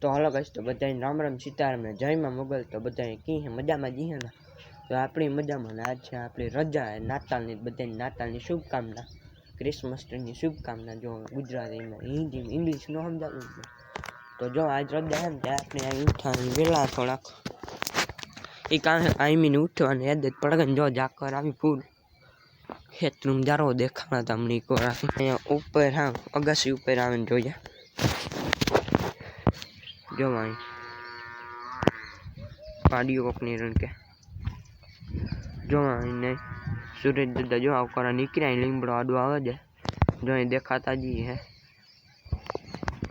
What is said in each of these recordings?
તો હાલો ગાઈસ તો બધાયને નમ નમ સીતા રમ જય માં મગલ તો બધાય કે મજામાં જીહે ના તો આપણી મજામાં ના છે આપડે રજા છે નાતાલની બધાય નાતાલની શુભકામના ક્રિસમસની શુભકામના જો ગુજરાતમાં હિન્દી ઇંગ્લિશનો હમ તો જો આજ રજા છે ને આપને ઊઠાને વેલા સોણક એક આઈ મિન્યુટ અને હદે પડગન જો જાગ કર આવી ફૂલ ખેતરમાં જારો દેખાડવાનું તમને કોરા ઉપર હા અગાસી ઉપર આવન જોયા જો માઈ પાડ્યો કોકની રણ કે જો માઈને સુરેજ દાદા જો આવકારા નીકળ્યા લીમડો આડો આવે છે જો અહીં દેખાતા જઈએ હે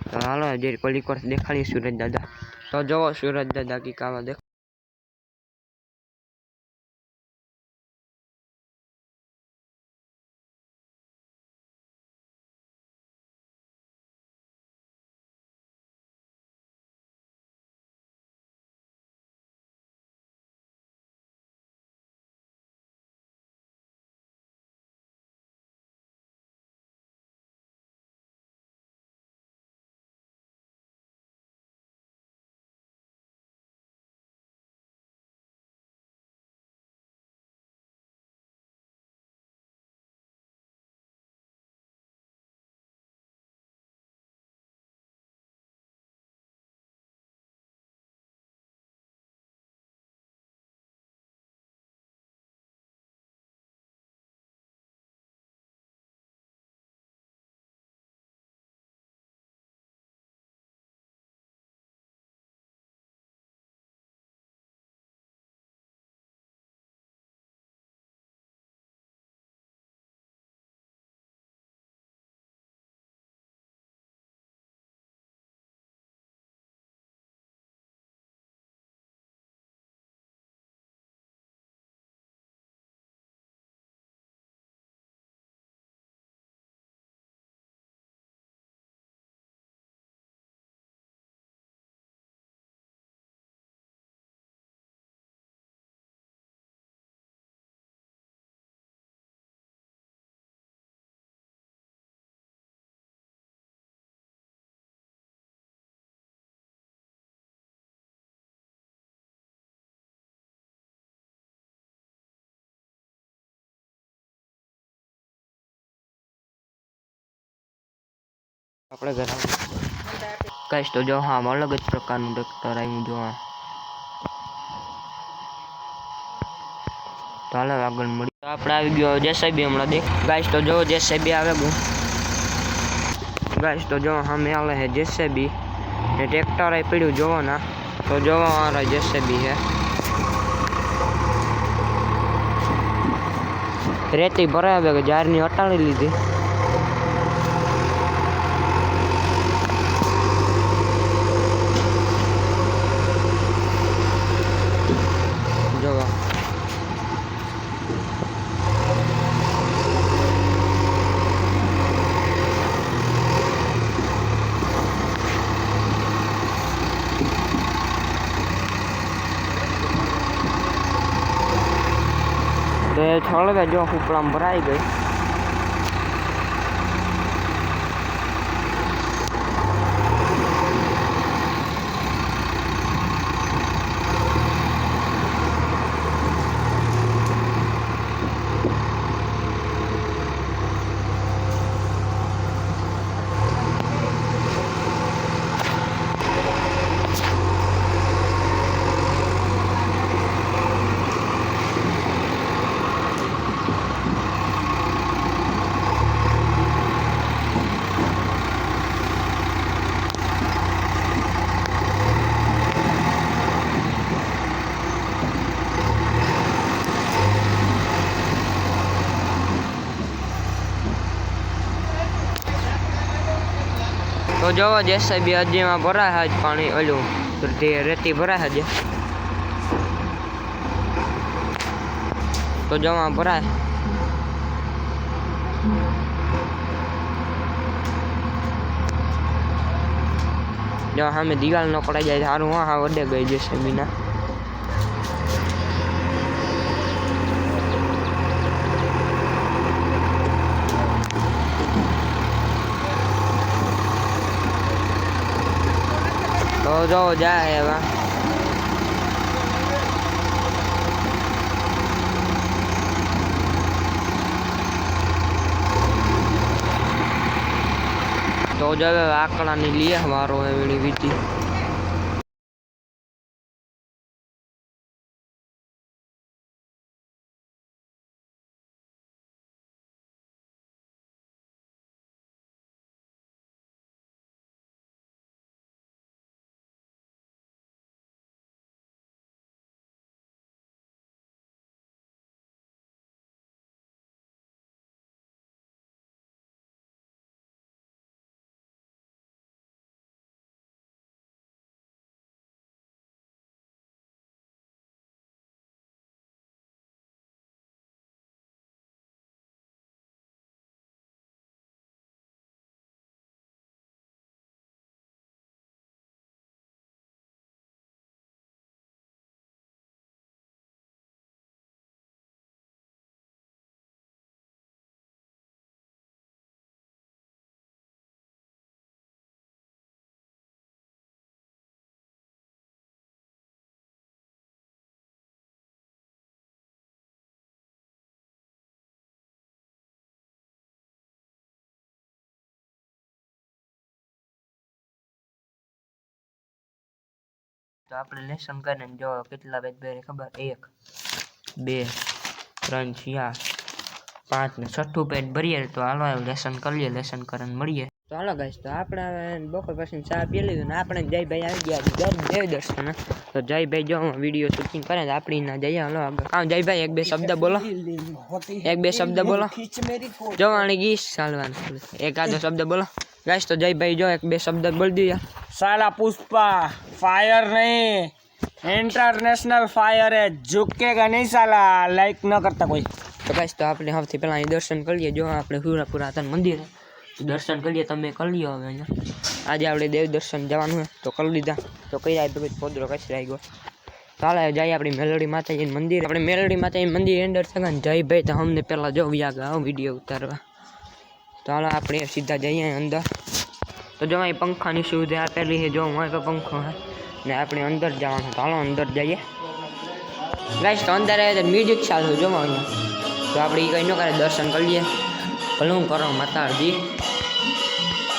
તો હાલો જે પલીકોર દેખાડી સુરજ દાદા તો જુઓ સુરજ દાદા કી કાવા દેખ આપડે ગરાઉં ગાઈસ તો જો હામ અલગ જ પ્રકાર નો ડોક્ટર આયું જો આલે આગળ મળી આપડે આવી ગયો જેસીબી હમણા દે ગાઈસ તો જો જેસીબી આવે ગાઈસ તો જો અમે આલે છે જેસીબી જે ટ્રેક્ટર હે પડ્યું જોના તો જો અમારો જેસીબી છે રેતી બરા બે જારની અટાડી લીધી હળવે જો ઉપડામાં ભરાઈ ગઈ જોવો જેસે બી હજીમાં ભરાય જ પાણી ઓલું રેતી ભરાય છે તો જમા ભરાય જો સામે દિવાલ નો પડાઈ જાય સારું હા હા વડે ગઈ જશે બીના જો જાય એવા તો જ હવે આકડાની લીએ મારો એવડી વીતી તો આપણે લેસન કરીને જો કેટલા બેચ બે ખબર એક બે ત્રણ ચાર પાંચ ને છઠ્ઠું પેજ ભરીએ તો હાલો લેસન કરીએ લેસન કરીને મળીએ તો હાલો ગાઈસ તો આપણે બપોર પછી ચા પી લીધું ને આપણે જય ભાઈ આવી ગયા જય દર્શન તો જય ભાઈ જો વિડીયો શૂટિંગ કરે તો આપણી ના જઈએ હાલો આગળ કાં જય ભાઈ એક બે શબ્દ બોલો એક બે શબ્દ બોલો જવાની ગીસ ચાલવાનું એકાદો શબ્દ બોલો गैस तो जय भाई जो एक बे शब्द बोल दी दिया साला पुष्पा फायर नहीं इंटरनेशनल फायर है झुकेगा नहीं साला लाइक ना करता कोई तो गैस तो आपने हफ्ते पहले ही दर्शन कर लिए जो आपने पूरा पुरातन मंदिर है दर्शन कर लिए तब मैं कर लियो हमें आज आप देव दर्शन जवान है तो कर लीजा तो कही जाए तो पौधरो कैसे रह गए चला जाए अपनी मेलड़ी माता मंदिर अपने मेलड़ी माता मंदिर एंडर जय भाई तो हमने पहला जो भी आगे वीडियो उतारवा ચાલો આપણે સીધા જઈએ અંદર તો જો આ પંખાની સુવિધા આપેલી છે જો હોય તો પંખો ને આપણે અંદર જવાનું તો હાલો અંદર જઈએ ગાઈસ અંદર હે મ્યુઝિક ચાલું જો અહીંયા તો આપણે અહીં નો કરે દર્શન કરી લે ભલોં કરો માતાજી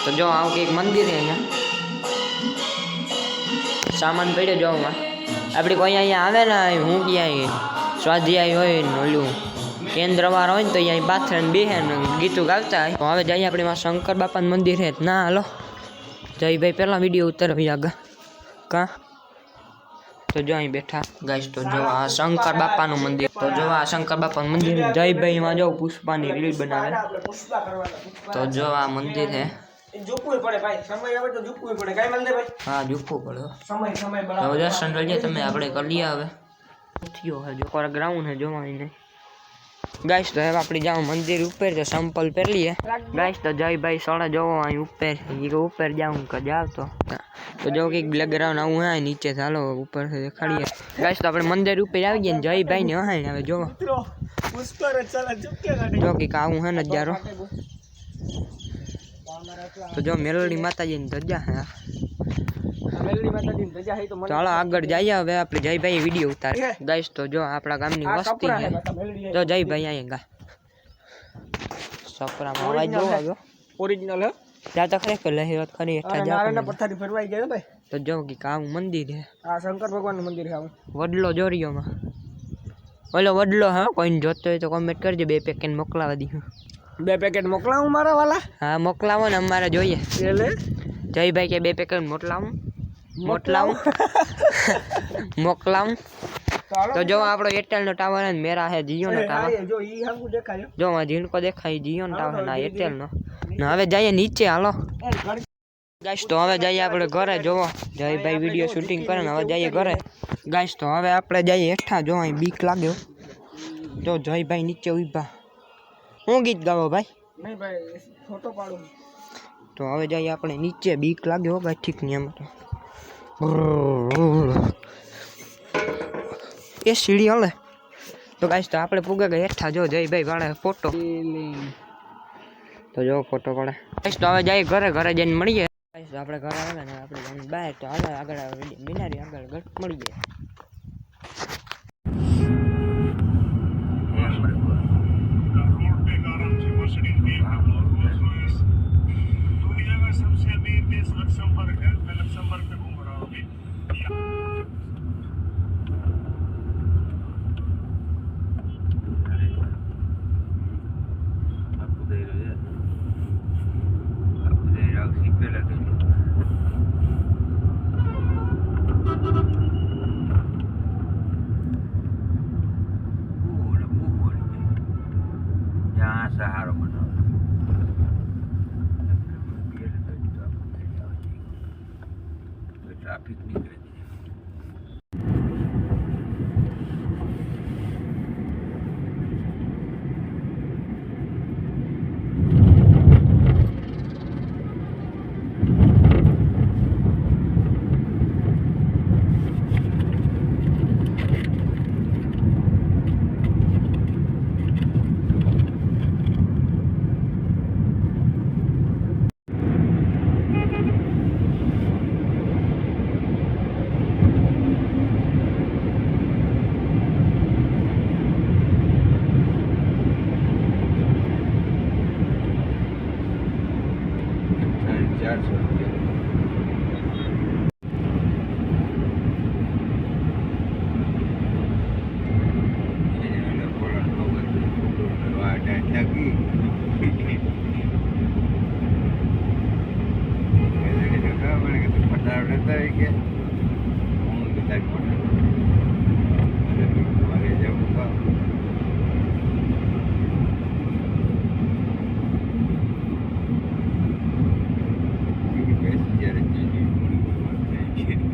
તો જો આવું એક મંદિર હે અહીંયા સામાન પડ્યો જોવામાં આપણે કોઈ અહીંયા આવે ને હું ક્યાં આવી સ્વાધી આવી હોય ન ઓળું કેન્દ્રવાર હોય તો અહીં પાથરે બેહે ને ગીતું ગાતા હૈ તો હવે જ અહીં આપણે માં શંકર બાપાનું મંદિર હે ના હાલો જય ભાઈ પેલું વિડિયો ઉતર ભી આગા કા તો જો અહીં બેઠા ગાઈસ તો જો આ શંકર બાપાનું મંદિર તો જો આ શંકર બાપાનું મંદિર જય ભાઈ માં જો પુષ્પાની રીલ બનાવે આપણે પુષ્પા કરવા તો જો આ મંદિર હે ઇ ઝુકવું પડે ભાઈ સમય આવતો ઝુકવું પડે કાઈ માં લે ભાઈ હા ઝુકવું પડે સમય સમય બરા હવે જ સનવ ગયા તમે આપણે કરી લીયા હવે થિયો હે જો આ ગ્રાઉન્ડ હે જો માનીને ગાઈસ તો હવે આપણે જાવ મંદિર ઉપર તો સંપલ પહેરીએ ગાઈસ તો જય ભાઈ સોળા જોવો અહીં ઉપર એ ઉપર જાઉં કે જાવ તો તો જો કંઈક બ્લેકગ્રાઉન્ડ આવું હા નીચે ચાલો ઉપર દેખાડીએ ગાઈસ તો આપણે મંદિર ઉપર આવી ગયા ને જય ભાઈ ને હા હવે જોવો જો કંઈક આવું હે નજારો તો જો મેલોડી માતાજીની ધજા હા મેલડી માતાજીને જઈ હા તો મન ડાળા આગળ જઈએ હવે આપડે જય ભાઈ એ વિડિયો ઉતાર ગાઈસ તો જો આપડા ગામની વસ્તી જો જય ભાઈ આયા ગા સપરામાં આયો જો ઓરિજિનલ હે જાજા ખરેખર લે હીરોત ખાની એકજા મારા ને પથારી ભરવાઈ ગયા ભાઈ તો જો કે ગામ મંદિર છે આ શંકર ભગવાનનું મંદિર છે આ વડલો જોરીઓમાં ઓલો વડલો હ કોઈ જોતો હોય તો કમેન્ટ કરજો બે પેકેટ મોકલાવા દી બે પેકેટ મોકલાઉં મારા વાલા હા મોકલાવો ને અમારે જોઈએ જય ભાઈ કે બે પેકેટ મોકલાઉં મોટલાઉ મોકલામ તો જો આપણો એરટેલ નો ટાવર આને મેરા છે જીયો ને જો ઈ હું દેખાય જો માં જીનકો દેખાય જીયો ને ટાવર ના એરટેલ નો ને હવે જઈએ નીચે હાલો ગાઈસ તો હવે જઈએ આપણે ઘરે જોવો જય ભાઈ વિડિયો શૂટિંગ કરો હવે જઈએ ઘરે ગાઈસ તો હવે આપણે જઈએ હેઠા જો આ બીક લાગે તો જય ભાઈ નીચે ઊભા હું ગીત ગાવો ભાઈ નહીં ભાઈ ફોટો પાડું તો હવે જઈએ આપણે નીચે બીક લાગે હો गाइस ઠીક નહી અમતો એ સીડી હલે તો ગાઈશ તો આપણે પૂગે કે હેઠા જો જય ભાઈ પાડે ફોટો તો જો ફોટો પાડે ગાઈશ તો હવે જાય ઘરે ઘરે જઈને મળીએ ગાઈશ તો આપણે ઘરે આવે ને આપણે બહાર તો હાલે આગળ મિનારી આગળ મળીએ ટ્રાફિકની ગતિ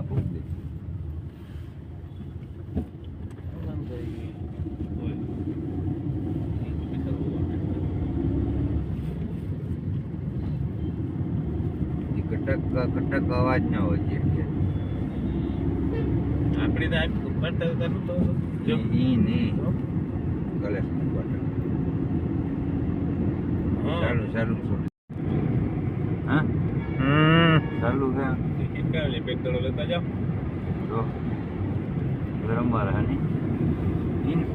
adalah publik. wajib ya. Oh, kan, ini ini. Kalau semua. Salut salut. ચાલુ છે ટિકિટ કાઢી લે દડો લેતા જાઓ તો રમવા રહ્યા નહીં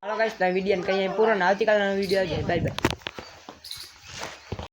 હાલો ગાઈસ તો વિડીયો કહીએ પૂરો ને આવતીકાલનો વિડીયો છે બાય બાય